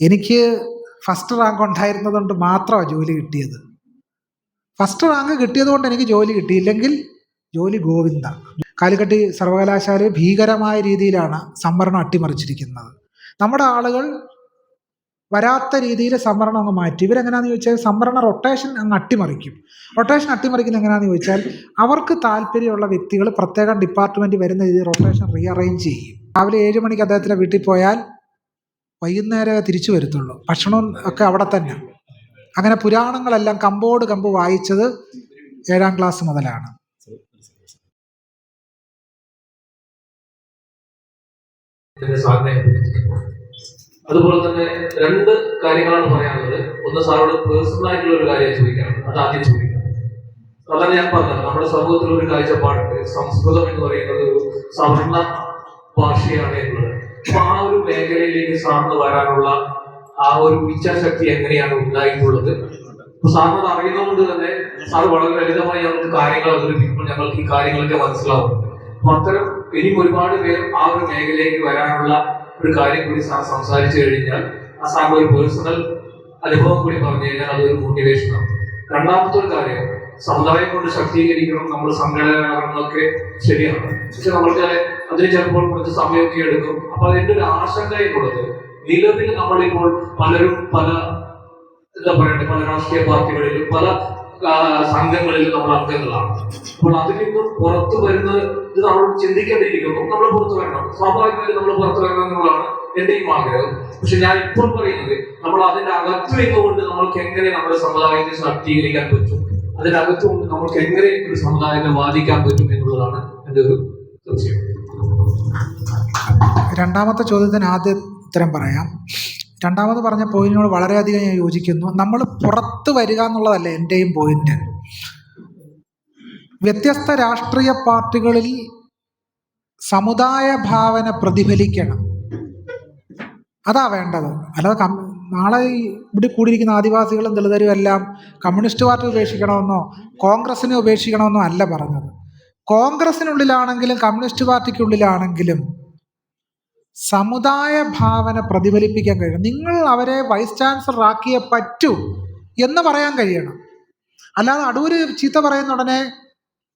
എനിക്ക് first rank ഉണ്ടായിരുന്നത് കൊണ്ട് മാത്രമാണ് ജോലി കിട്ടിയത്. ഫസ്റ്റ് റാങ്ക് കിട്ടിയത് കൊണ്ട് എനിക്ക് ജോലി കിട്ടിയില്ലെങ്കിൽ ജോലി ഗോവിന്ദ. കാലിക്കട്ടി സർവകലാശാല ഭീകരമായ രീതിയിലാണ് സംവരണം അട്ടിമറിച്ചിരിക്കുന്നത്. നമ്മുടെ ആളുകൾ വരാത്ത രീതിയിൽ സംവരണം അങ്ങ് മാറ്റി. ഇവരെങ്ങനെയാണെന്ന് ചോദിച്ചാൽ സംവരണ റൊട്ടേഷൻ അങ്ങ് അട്ടിമറിക്കും. റൊട്ടേഷൻ അട്ടിമറിക്കുന്ന എങ്ങനെയാണെന്ന് ചോദിച്ചാൽ അവർക്ക് താല്പര്യമുള്ള വ്യക്തികൾ പ്രത്യേകം ഡിപ്പാർട്ട്മെന്റ് വരുന്ന രീതിയിൽ റൊട്ടേഷൻ റീഅറേഞ്ച് ചെയ്യും. രാവിലെ ഏഴ് മണിക്ക് അദ്ദേഹത്തിന്റെ വീട്ടിൽ പോയാൽ വൈകുന്നേരമേ തിരിച്ചു വരുത്തുള്ളൂ. ഭക്ഷണം ഒക്കെ അവിടെ തന്നെ. അങ്ങനെ പുരാണങ്ങളെല്ലാം കമ്പോട് കമ്പ് വായിച്ചത് ഏഴാം ക്ലാസ് മുതലാണ്. അതുപോലെ തന്നെ രണ്ട് കാര്യങ്ങളാണ് പറയാനുള്ളത്. ഒന്ന് സാറോട് പേഴ്സണൽ ആയിട്ടുള്ള ഒരു കാര്യം ചോദിക്കാനുള്ളത് അത് ആദ്യം ചോദിക്കാം. അതാണ് ഞാൻ പറഞ്ഞത് നമ്മുടെ സമൂഹത്തിലുള്ള ഒരു കാഴ്ചപ്പാടുണ്ട്. സംസ്കൃതം എന്ന് പറയുന്നത് ഒരു സവർണ ഭാഷയാണ് എന്നുള്ളത്. മേഖലയിലേക്ക് സാറിന് വരാനുള്ള ആ ഒരു ഇച്ഛാശക്തി എങ്ങനെയാണ് ഉണ്ടായിട്ടുള്ളത്? സാറിനോട് സാറിന് അറിയുന്നതുകൊണ്ട് തന്നെ സാർ വളരെ ലളിതമായി ഞങ്ങൾക്ക് കാര്യങ്ങൾ അവതരിപ്പിക്കുമ്പോൾ ഞങ്ങൾക്ക് ഈ കാര്യങ്ങളൊക്കെ മനസ്സിലാവും. അപ്പൊ അത്തരം ഇനിയും ഒരുപാട് പേർ ആ ഒരു മേഖലയിലേക്ക് വരാനുള്ള ഒരു കാര്യം കൂടി സാർ സംസാരിച്ചു കഴിഞ്ഞാൽ ആ സാർ ഒരു പേഴ്സണൽ അനുഭവം കൂടി പറഞ്ഞു കഴിഞ്ഞാൽ അതൊരു മോട്ടിവേഷനാണ് രണ്ടാമത്തെ ഒരു കാര്യം സമുദായം കൊണ്ട് ശക്തീകരിക്കണം നമ്മൾ സംഘടനകളൊക്കെ ശരിയാണ്. പക്ഷെ നമ്മൾക്ക് അതിന് ചിലപ്പോൾ കുറച്ച് സമയമൊക്കെ എടുക്കും. അപ്പൊ അതിന്റെ ഒരു ആശങ്ക നിലവിൽ നമ്മളിപ്പോൾ പലരും പല എന്താ പറയണ്ടേ പല രാഷ്ട്രീയ പാർട്ടികളിലും പല സംഘങ്ങളിലും നമ്മൾ അംഗങ്ങളാണ്. അപ്പോൾ അതിൽ നിന്നും പുറത്തു വരുന്നത് ഇത് നമ്മൾ ചിന്തിക്കേണ്ടിയിരിക്കുന്നു. നമ്മൾ പുറത്തു വരണം. സ്വാഭാവികമായും നമ്മൾ പുറത്തു വരണം എന്നുള്ളതാണ് എന്റെയും ആഗ്രഹം. പക്ഷെ ഞാൻ ഇപ്പോൾ പറയുന്നത് നമ്മൾ അതിന്റെ അകത്ത് നിന്നുകൊണ്ട് നമ്മൾക്ക് എങ്ങനെ നമ്മുടെ സമുദായത്തെ ശാക്തീകരിക്കാൻ പറ്റും? അതിനകത്തുകൊണ്ട് നമ്മൾക്ക് എങ്ങനെ ഒരു സമുദായത്തെ വാദിക്കാൻ പറ്റും എന്നുള്ളതാണ് എന്റെ ഒരു സംശയം. രണ്ടാമത്തെ ചോദ്യത്തിന് ആദ്യ ഉത്തരം പറയാം. രണ്ടാമത് പറഞ്ഞ പോയിന്റിനോട് വളരെയധികം ഞാൻ യോജിക്കുന്നു. നമ്മൾ പുറത്ത് വരിക എന്നുള്ളതല്ല എന്റെയും പോയിന്റ്. വ്യത്യസ്ത രാഷ്ട്രീയ പാർട്ടികളിൽ സമുദായ ഭാവന പ്രതിഫലിക്കണം. അതാ വേണ്ടത്. അല്ലാതെ നാളെ ഇവിടെ കൂടിയിരിക്കുന്ന ആദിവാസികളും ദളിതരും എല്ലാം കമ്മ്യൂണിസ്റ്റ് പാർട്ടി ഉപേക്ഷിക്കണമെന്നോ കോൺഗ്രസിനെ ഉപേക്ഷിക്കണമെന്നോ അല്ല പറഞ്ഞത്. കോൺഗ്രസിനുള്ളിലാണെങ്കിലും കമ്മ്യൂണിസ്റ്റ് പാർട്ടിക്കുള്ളിലാണെങ്കിലും സമുദായ ഭാവന പ്രതിഫലിപ്പിക്കാൻ കഴിയണം. നിങ്ങൾ അവരെ വൈസ് ചാൻസലർ ആക്കിയേ പറ്റൂ എന്ന് പറയാൻ കഴിയണം. അല്ലാതെ അടൂര് ചീത്ത പറയുന്ന ഉടനെ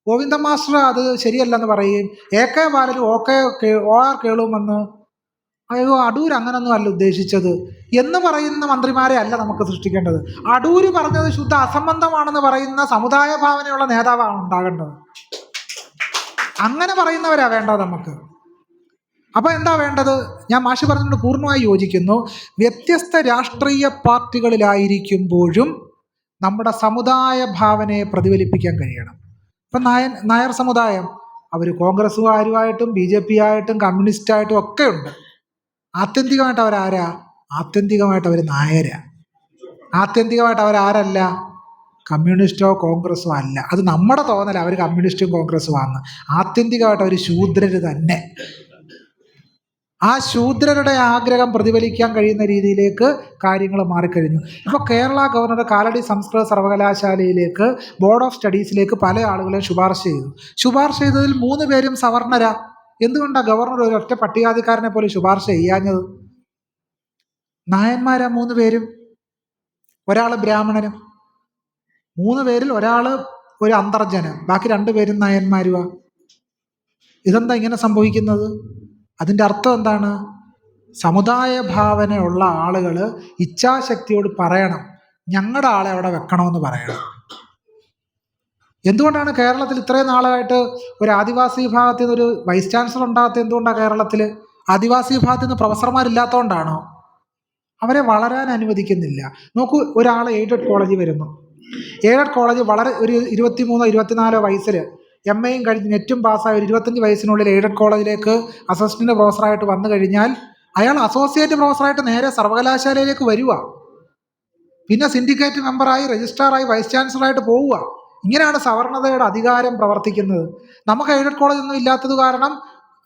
ഗോവിന്ദ മാസ്റ്റർ അത് ശരിയല്ലെന്ന് പറയും. A K Balan K K- O R കേളുമെന്ന് അയ്യോ അടൂർ അങ്ങനൊന്നും അല്ല ഉദ്ദേശിച്ചത് എന്ന് പറയുന്ന മന്ത്രിമാരെ അല്ല നമുക്ക് സൃഷ്ടിക്കേണ്ടത്. അടൂര് പറഞ്ഞത് ശുദ്ധ അസംബന്ധമാണെന്ന് പറയുന്ന സമുദായ ഭാവനയുള്ള നേതാവാണ് ഉണ്ടാകേണ്ടത്. അങ്ങനെ പറയുന്നവരാ വേണ്ടത് നമുക്ക്. അപ്പോൾ എന്താ വേണ്ടത്? ഞാൻ മാഷി പറഞ്ഞുകൊണ്ട് പൂർണമായി യോജിക്കുന്നു. വ്യത്യസ്ത രാഷ്ട്രീയ പാർട്ടികളിലായിരിക്കുമ്പോഴും നമ്മുടെ സമുദായ ഭാവനയെ പ്രതിഫലിപ്പിക്കാൻ കഴിയണം. ഇപ്പം നായൻ നായർ സമുദായം അവർ കോൺഗ്രസ്സുകാരുമായിട്ടും ബി ജെ പി ആയിട്ടും കമ്മ്യൂണിസ്റ്റായിട്ടും ഒക്കെ ഉണ്ട്. ആത്യന്തികമായിട്ട് അവരാരാ? ആത്യന്തികമായിട്ട് അവർ നായരാ. ആത്യന്തികമായിട്ട് അവരാരല്ല? കമ്മ്യൂണിസ്റ്റോ കോൺഗ്രസ്സോ അല്ല. അത് നമ്മുടെ തോന്നല അവർ കമ്മ്യൂണിസ്റ്റും കോൺഗ്രസ്സും ആണ് ആത്യന്തികമായിട്ട് അവർ ശൂദ്രർ തന്നെ. ആ ശൂദ്രരുടെ ആഗ്രഹം പ്രതിഫലിക്കാൻ കഴിയുന്ന രീതിയിലേക്ക് കാര്യങ്ങൾ മാറിക്കഴിഞ്ഞു. ഇപ്പോൾ കേരള ഗവർണർ കാലടി സംസ്കൃത സർവകലാശാലയിലേക്ക് ബോർഡ് ഓഫ് സ്റ്റഡീസിലേക്ക് പല ആളുകളെ ശുപാർശ ചെയ്തു. ശുപാർശ ചെയ്തതിൽ മൂന്ന് പേരും സവർണര. എന്തുകൊണ്ടാണ് ഗവർണർ ഒരു ഒറ്റ പട്ടികാധികാരനെ പോലെ ശുപാർശ ചെയ്യാഞ്ഞത്? നായന്മാരാ മൂന്ന് പേരും. ഒരാൾ ബ്രാഹ്മണനും മൂന്ന് പേരിൽ ഒരാൾ ഒരു അന്തർജന ബാക്കി രണ്ടുപേരും നായന്മാരുവാ. ഇതെന്താ ഇങ്ങനെ സംഭവിക്കുന്നത്? അതിന്റെ അർത്ഥം എന്താണ്? സമുദായ ഭാവനയുള്ള ആളുകൾ ഇച്ഛാശക്തിയോട് പറയണം ഞങ്ങളുടെ ആളെ അവിടെ വെക്കണമെന്ന് പറയണം. എന്തുകൊണ്ടാണ് കേരളത്തിൽ ഇത്രയും നാളായിട്ട് ഒരു ആദിവാസി വിഭാഗത്തിൽ നിന്ന് ഒരു വൈസ് ചാൻസലർ ഉണ്ടാകാത്ത എന്തുകൊണ്ടാണ് കേരളത്തിൽ ആദിവാസി വിഭാഗത്തിൽ നിന്ന് പ്രൊഫസർമാരില്ലാത്തതുകൊണ്ടാണോ അവരെ വളരാൻ അനുവദിക്കുന്നില്ല. നോക്കൂ ഒരാൾ എയ്ഡഡ് കോളേജിൽ വരുന്നു. എയ്ഡഡ് കോളേജ് വളരെ ഒരു ഇരുപത്തിമൂന്നോ ഇരുപത്തിനാലോ വയസ്സിൽ എം എയും കഴിഞ്ഞ് നെറ്റും പാസ്സായ ഒരു ഇരുപത്തഞ്ച് വയസ്സിനുള്ളിൽ എയ്ഡഡ് കോളേജിലേക്ക് അസിസ്റ്റന്റ് പ്രൊഫസറായിട്ട് വന്നു കഴിഞ്ഞാൽ അയാൾ അസോസിയേറ്റ് പ്രൊഫസറായിട്ട് നേരെ സർവകലാശാലയിലേക്ക് വരിക പിന്നെ സിൻഡിക്കേറ്റ് മെമ്പറായി രജിസ്ട്രാറായി വൈസ് ചാൻസലറായിട്ട് പോവുക. ഇങ്ങനെയാണ് സവർണതയുടെ അധികാരം പ്രവർത്തിക്കുന്നത്. നമുക്ക് എയ്ഡഡ് കോളേജ് ഒന്നും ഇല്ലാത്തത് കാരണം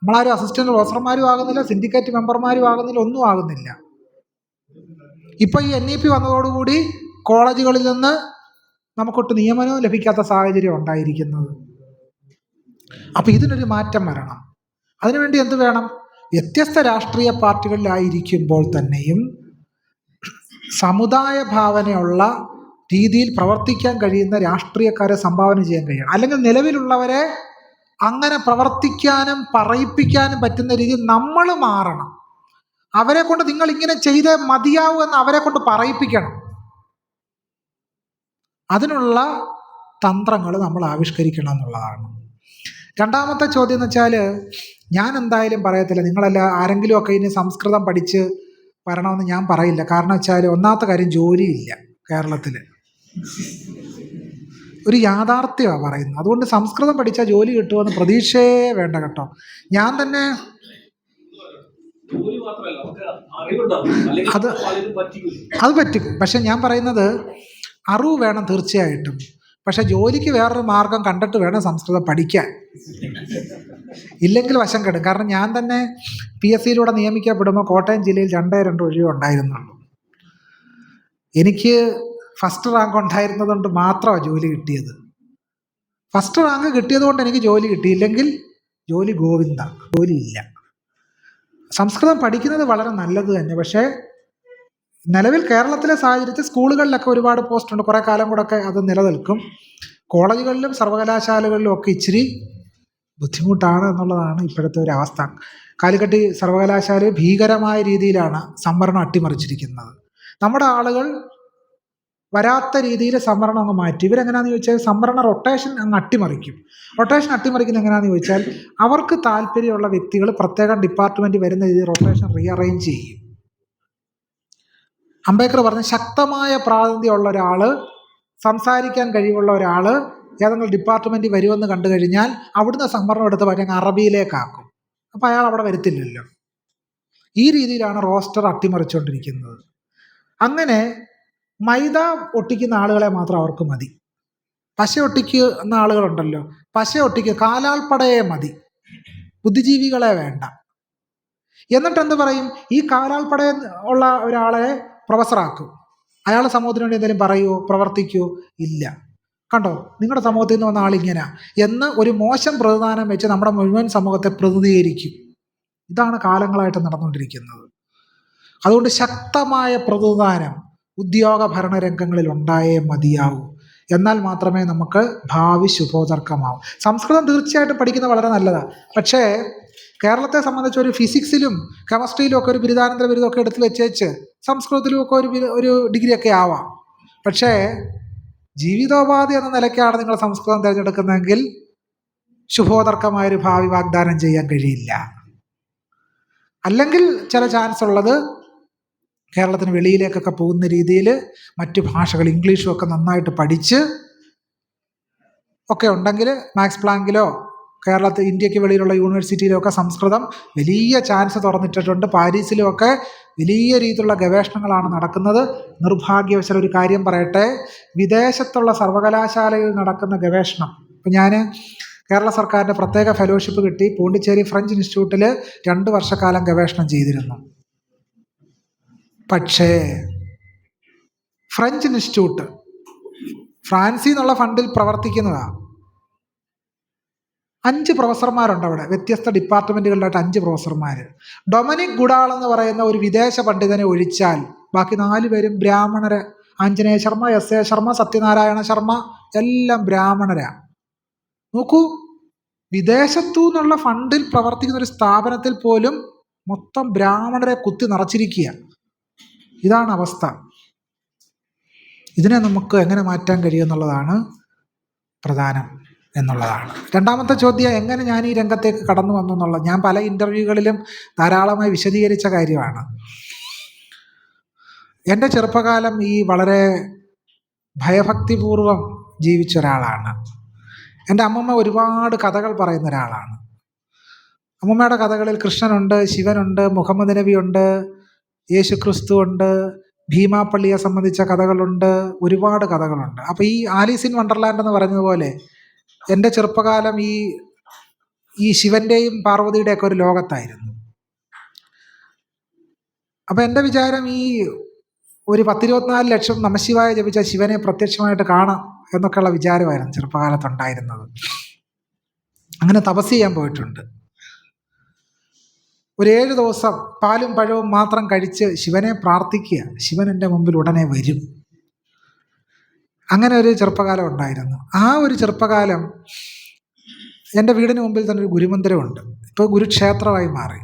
നമ്മളാരും അസിസ്റ്റന്റ് പ്രൊഫസർമാരും ആകുന്നില്ല സിൻഡിക്കേറ്റ് മെമ്പർമാരും ആകുന്നില്ല ഒന്നും ആകുന്നില്ല. ഇപ്പോൾ ഈ എൻ ഇ പി വന്നതോടുകൂടി കോളേജുകളിൽ നിന്ന് നമുക്കൊട്ട് നിയമനവും ലഭിക്കാത്ത സാഹചര്യം ഉണ്ടായിരിക്കുന്നത്. അപ്പൊ ഇതിനൊരു മാറ്റം വരണം. അതിനുവേണ്ടി എന്ത് വേണം? വ്യത്യസ്ത രാഷ്ട്രീയ പാർട്ടികളിലായിരിക്കുമ്പോൾ തന്നെയും സമുദായ ഭാവനയുള്ള രീതിയിൽ പ്രവർത്തിക്കാൻ കഴിയുന്ന രാഷ്ട്രീയക്കാരെ സംഭാവന ചെയ്യാൻ കഴിയണം. അല്ലെങ്കിൽ നിലവിലുള്ളവരെ അങ്ങനെ പ്രവർത്തിക്കാനും പറയിപ്പിക്കാനും പറ്റുന്ന രീതിയിൽ നമ്മൾ മാറണം. അവരെ കൊണ്ട് നിങ്ങൾ ഇങ്ങനെ ചെയ്തേ മതിയാവൂ എന്ന് അവരെ കൊണ്ട് പറയിപ്പിക്കണം. അതിനുള്ള തന്ത്രങ്ങൾ നമ്മൾ ആവിഷ്കരിക്കണം എന്നുള്ളതാണ്. രണ്ടാമത്തെ ചോദ്യം എന്ന് വെച്ചാൽ ഞാൻ എന്തായാലും പറയത്തില്ല. നിങ്ങളല്ല ആരെങ്കിലും ഒക്കെ ഇനി സംസ്കൃതം പഠിച്ച് വരണമെന്ന് ഞാൻ പറയില്ല. കാരണം വെച്ചാൽ ഒന്നാമത്തെ കാര്യം ജോലിയില്ല കേരളത്തിൽ. ഒരു യാഥാർത്ഥ്യമാണ് പറയുന്നത്. അതുകൊണ്ട് സംസ്കൃതം പഠിച്ചാൽ ജോലി കിട്ടുമെന്ന് പ്രതീക്ഷയേ വേണ്ട കേട്ടോ. ഞാൻ തന്നെ അത് അത് പറ്റും പക്ഷെ ഞാൻ പറയുന്നത് അറിവ് വേണം തീർച്ചയായിട്ടും. പക്ഷെ ജോലിക്ക് വേറൊരു മാർഗം കണ്ടിട്ട് വേണം സംസ്കൃതം പഠിക്കാൻ. ഇല്ലെങ്കിൽ വശം കെടും. കാരണം ഞാൻ തന്നെ പി എസ് സിയിലൂടെ നിയമിക്കപ്പെടുമ്പോൾ കോട്ടയം ജില്ലയിൽ രണ്ടേ രണ്ട് ഒഴിവേ എനിക്ക് ഫസ്റ്റ് റാങ്ക് ഉണ്ടായിരുന്നതുകൊണ്ട് മാത്രമാണ് ജോലി കിട്ടിയത്. ഫസ്റ്റ് റാങ്ക് കിട്ടിയതുകൊണ്ട് എനിക്ക് ജോലി കിട്ടിയില്ലെങ്കിൽ ജോലി ഗോവിന്ദ. ജോലിയില്ല സംസ്കൃതം പഠിക്കുന്നത് വളരെ നല്ലത് തന്നെ. പക്ഷേ നിലവിൽ കേരളത്തിലെ സാഹചര്യത്തിൽ സ്കൂളുകളിലൊക്കെ ഒരുപാട് പോസ്റ്റ് ഉണ്ട്. കുറേ കാലം കൂടെ ഒക്കെ അത് നിലനിൽക്കും. കോളേജുകളിലും സർവകലാശാലകളിലും ഒക്കെ ഇച്ചിരി ബുദ്ധിമുട്ടാണ് എന്നുള്ളതാണ് ഇപ്പോഴത്തെ ഒരു അവസ്ഥ. കാലിക്കട്ട് സർവകലാശാല ഭീകരമായ രീതിയിലാണ് സംവരണം അട്ടിമറിച്ചിരിക്കുന്നത്. നമ്മുടെ ആളുകൾ വരാത്ത രീതിയിൽ സംവരണം അങ്ങ് മാറ്റി. ഇവരെങ്ങനെയാണെന്ന് ചോദിച്ചാൽ സംവരണ റൊട്ടേഷൻ അങ്ങ് അട്ടിമറിക്കും. റൊട്ടേഷൻ അട്ടിമറിക്കുന്നത് എങ്ങനെയാണെന്ന് ചോദിച്ചാൽ അവർക്ക് താല്പര്യമുള്ള വ്യക്തികൾ പ്രത്യേകം ഡിപ്പാർട്ട്മെന്റ് വരുന്ന രീതിയിൽ റൊട്ടേഷൻ റീഅറേഞ്ച് ചെയ്യും. അംബേദ്കർ പറഞ്ഞ ശക്തമായ പ്രാതിനിധ്യമുള്ള ഒരാൾ സംസാരിക്കാൻ കഴിവുള്ള ഒരാൾ ഏതെങ്കിലും ഡിപ്പാർട്ട്മെന്റിൽ വരുമെന്ന് കണ്ടു കഴിഞ്ഞാൽ അവിടുന്ന് സംവരണം എടുത്ത് പറഞ്ഞാൽ അറബിയിലേക്കാക്കും. അപ്പോൾ അയാൾ അവിടെ വരുത്തില്ലല്ലോ. ഈ രീതിയിലാണ് റോസ്റ്റർ അട്ടിമറിച്ചുകൊണ്ടിരിക്കുന്നത്. അങ്ങനെ മൈദ ഒട്ടിക്കുന്ന ആളുകളെ മാത്രം അവർക്ക് മതി. പശ ഒട്ടിക്കുന്ന ആളുകളുണ്ടല്ലോ. പശ ഒട്ടിക്കുക കാലാൾപ്പടയെ മതി. ബുദ്ധിജീവികളെ വേണ്ട. എന്നിട്ട് എന്ത് പറയും? ഈ കാലാൾപ്പട ഉള്ള ഒരാളെ പ്രൊഫസറാക്കും. അയാൾ സമൂഹത്തിന് വേണ്ടി എന്തെങ്കിലും പറയുമോ പ്രവർത്തിക്കുമോ ഇല്ല. കണ്ടോ? നിങ്ങളുടെ സമൂഹത്തിൽ നിന്ന് വന്ന ആളിങ്ങനെ. എന്ന് ഒരു മോശം പ്രതിദാനം വെച്ച് നമ്മുടെ മുഴുവൻ സമൂഹത്തെ പ്രതിനിധീകരിക്കും. ഇതാണ് കാലങ്ങളായിട്ട് നടന്നുകൊണ്ടിരിക്കുന്നത്. അതുകൊണ്ട് ശക്തമായ പ്രതിദാനം ഉദ്യോഗ ഭരണ രംഗങ്ങളിൽ ഉണ്ടായേ മതിയാവൂ. എന്നാൽ മാത്രമേ നമുക്ക് ഭാവി ശുഭോതർക്കമാവും സംസ്കൃതം തീർച്ചയായിട്ടും പഠിക്കുന്നത് വളരെ നല്ലതാണ് പക്ഷേ കേരളത്തെ സംബന്ധിച്ച് ഒരു ഫിസിക്സിലും കെമിസ്ട്രിയിലും ഒക്കെ ഒരു ബിരുദാനന്തര ബിരുദമൊക്കെ എടുത്ത് വെച്ചേച്ച് സംസ്കൃതത്തിലും ഒക്കെ ഒരു ഒരു ഡിഗ്രി ഒക്കെ ആവാം. പക്ഷേ ജീവിതോപാധി എന്ന നിലയ്ക്കാണ് നിങ്ങൾ സംസ്കൃതം തിരഞ്ഞെടുക്കുന്നതെങ്കിൽ ശുഭോതർക്കമായൊരു ഭാവി വാഗ്ദാനം ചെയ്യാൻ കഴിയില്ല. അല്ലെങ്കിൽ ചില ചാൻസ് ഉള്ളത് കേരളത്തിന് വെളിയിലേക്കൊക്കെ പോകുന്ന രീതിയിൽ മറ്റു ഭാഷകൾ ഇംഗ്ലീഷും ഒക്കെ നന്നായിട്ട് പഠിച്ച് ഒക്കെ ഉണ്ടെങ്കിൽ മാക്സ് പ്ലാങ്കിലോ കേരളത്തിൽ ഇന്ത്യയ്ക്ക് വെളിയിലുള്ള യൂണിവേഴ്സിറ്റിയിലൊക്കെ സംസ്കൃതം വലിയ ചാൻസ് തുറന്നിട്ടിട്ടുണ്ട്. പാരീസിലുമൊക്കെ വലിയ രീതിയിലുള്ള ഗവേഷണങ്ങളാണ് നടക്കുന്നത്. നിർഭാഗ്യവശാൽ ഒരു കാര്യം പറയട്ടെ. വിദേശത്തുള്ള സർവകലാശാലയിൽ നടക്കുന്ന ഗവേഷണം. ഇപ്പം ഞാൻ കേരള സർക്കാരിന്റെ പ്രത്യേക ഫെലോഷിപ്പ് കിട്ടി. പോണ്ടിച്ചേരി ഫ്രഞ്ച് ഇൻസ്റ്റിറ്റ്യൂട്ടിൽ രണ്ട് വർഷക്കാലം ഗവേഷണം ചെയ്തിരുന്നു. പക്ഷേ ഫ്രഞ്ച് ഇൻസ്റ്റിറ്റ്യൂട്ട് ഫ്രാൻസിൽ നിന്നുള്ള ഫണ്ടിൽ പ്രവർത്തിക്കുന്നതാണ് അഞ്ച് പ്രൊഫസർമാരുണ്ട് അവിടെ. വ്യത്യസ്ത ഡിപ്പാർട്ട്മെന്റുകളിലായിട്ട് അഞ്ച് പ്രൊഫസർമാർ ഡൊമിനിക് ഗുഡാൾ എന്ന് പറയുന്ന ഒരു വിദേശ പണ്ഡിതനെ ഒഴിച്ചാൽ ബാക്കി നാല് പേരും ബ്രാഹ്മണര്. ആഞ്ജനേയ ശർമ്മ എസ് എ ശർമ്മ സത്യനാരായണ ശർമ്മ എല്ലാം ബ്രാഹ്മണരാ. നോക്കൂ വിദേശത്തു നിന്നുള്ള ഫണ്ടിൽ പ്രവർത്തിക്കുന്ന ഒരു സ്ഥാപനത്തിൽ പോലും മൊത്തം ബ്രാഹ്മണരെ കുത്തി നിറച്ചിരിക്കുക. ഇതാണ് അവസ്ഥ. ഇതിനെ നമുക്ക് എങ്ങനെ മാറ്റാൻ കഴിയുമെന്നുള്ളതാണ് പ്രധാനം. എന്നുള്ളതാണ്. രണ്ടാമത്തെ ചോദ്യം എങ്ങനെ ഞാൻ ഈ രംഗത്തേക്ക് കടന്നു വന്നു എന്നുള്ളത്? ഞാൻ പല ഇന്റർവ്യൂകളിലും ധാരാളമായി വിശദീകരിച്ച കാര്യമാണ്. എന്റെ ചെറുപ്പകാലം ഈ വളരെ ഭയഭക്തിപൂർവം ജീവിച്ച ഒരാളാണ്. എന്റെ അമ്മമ്മ ഒരുപാട് കഥകൾ പറയുന്ന ഒരാളാണ്. അമ്മമ്മയുടെ കഥകളിൽ കൃഷ്ണനുണ്ട് ശിവനുണ്ട് മുഹമ്മദ് നബിയുണ്ട് യേശു ക്രിസ്തു ഉണ്ട് ഭീമാപ്പള്ളിയെ സംബന്ധിച്ച കഥകളുണ്ട് ഒരുപാട് കഥകളുണ്ട്. അപ്പോൾ ഈ ആലീസ് ഇൻ വണ്ടർലാൻഡ് എന്ന് പറഞ്ഞതുപോലെ എന്റെ ചെറുപ്പകാലം ഈ ഈ ശിവന്റെയും പാർവതിയുടെയൊക്കെ ഒരു ലോകത്തായിരുന്നു. അപ്പം എന്റെ വിചാരം ഈ ഒരു പത്തിരുപത്തിനാല് ലക്ഷം നമശിവായ ജപിച്ച ശിവനെ പ്രത്യക്ഷമായിട്ട് കാണാം എന്നൊക്കെയുള്ള വിചാരമായിരുന്നു ചെറുപ്പകാലത്തുണ്ടായിരുന്നത്. അങ്ങനെ തപസ് ചെയ്യാൻ പോയിട്ടുണ്ട്. ഒരു ഏഴ് ദിവസം പാലും പഴവും മാത്രം കഴിച്ച് ശിവനെ പ്രാർത്ഥിക്കുക. ശിവൻ എന്റെ മുമ്പിൽ ഉടനെ വരും. അങ്ങനെ ഒരു ചെറുപ്പകാലം ഉണ്ടായിരുന്നു. ആ ഒരു ചെറുപ്പകാലം എന്റെ വീടിന് മുമ്പിൽ തന്നെ ഒരു ഗുരുമന്ദിരമുണ്ട്. ഇപ്പോൾ ഗുരുക്ഷേത്രമായി മാറി.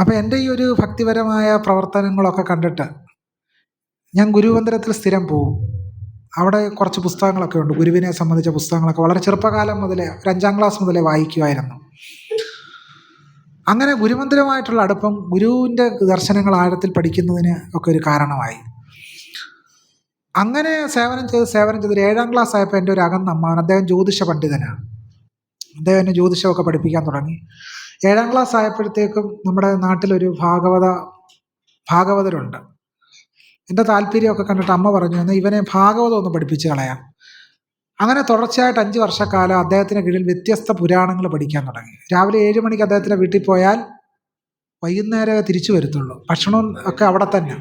അപ്പോൾ എന്റെ ഈ ഒരു ഭക്തിപരമായ പ്രവർത്തനങ്ങളൊക്കെ കണ്ടിട്ട് ഞാൻ ഗുരുമന്ദിരത്തിൽ സ്ഥിരം പോവും. അവിടെ കുറച്ച് പുസ്തകങ്ങളൊക്കെ ഉണ്ട്. ഗുരുവിനെ സംബന്ധിച്ച പുസ്തകങ്ങളൊക്കെ വളരെ ചെറുപ്പകാലം മുതലേ ഒരു അഞ്ചാം ക്ലാസ് മുതലേ വായിക്കുമായിരുന്നു. അങ്ങനെ ഗുരുമന്ദിരമായിട്ടുള്ള അടുപ്പം ഗുരുവിന്റെ ദർശനങ്ങൾ ആഴത്തിൽ പഠിക്കുന്നതിന് ഒക്കെ ഒരു കാരണമായി. അങ്ങനെ സേവനം ചെയ്ത് സേവനം ചെയ്ത് ഒരു ഏഴാം ക്ലാസ് ആയപ്പോൾ എന്റെ ഒരു അകന്ന അമ്മാവൻ അദ്ദേഹം ജ്യോതിഷ പണ്ഡിതനാണ്. അദ്ദേഹം എന്നെ ജ്യോതിഷമൊക്കെ പഠിപ്പിക്കാൻ തുടങ്ങി. ഏഴാം ക്ലാസ് ആയപ്പോഴത്തേക്കും നമ്മുടെ നാട്ടിലൊരു ഭാഗവത ഭാഗവതരുണ്ട്. എന്റെ താല്പര്യമൊക്കെ കണ്ടിട്ട് അമ്മ പറഞ്ഞു എന്നാൽ ഇവനെ ഭാഗവതം ഒന്ന് പഠിപ്പിച്ച് കളയാം. അങ്ങനെ തുടർച്ചയായിട്ട് അഞ്ച് വർഷക്കാലം അദ്ദേഹത്തിന്റെ കീഴിൽ വ്യത്യസ്ത പുരാണങ്ങൾ പഠിക്കാൻ തുടങ്ങി. രാവിലെ ഏഴ് മണിക്ക് അദ്ദേഹത്തിന്റെ വീട്ടിൽ പോയാൽ വൈകുന്നേരമേ തിരിച്ചു വരത്തുള്ളൂ. ഭക്ഷണവും ഒക്കെ അവിടെ തന്നെ.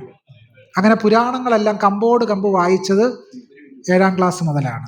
അങ്ങനെ പുരാണങ്ങളെല്ലാം കമ്പോട് കമ്പ് വായിച്ചത് ഏഴാം ക്ലാസ് മുതലാണ്.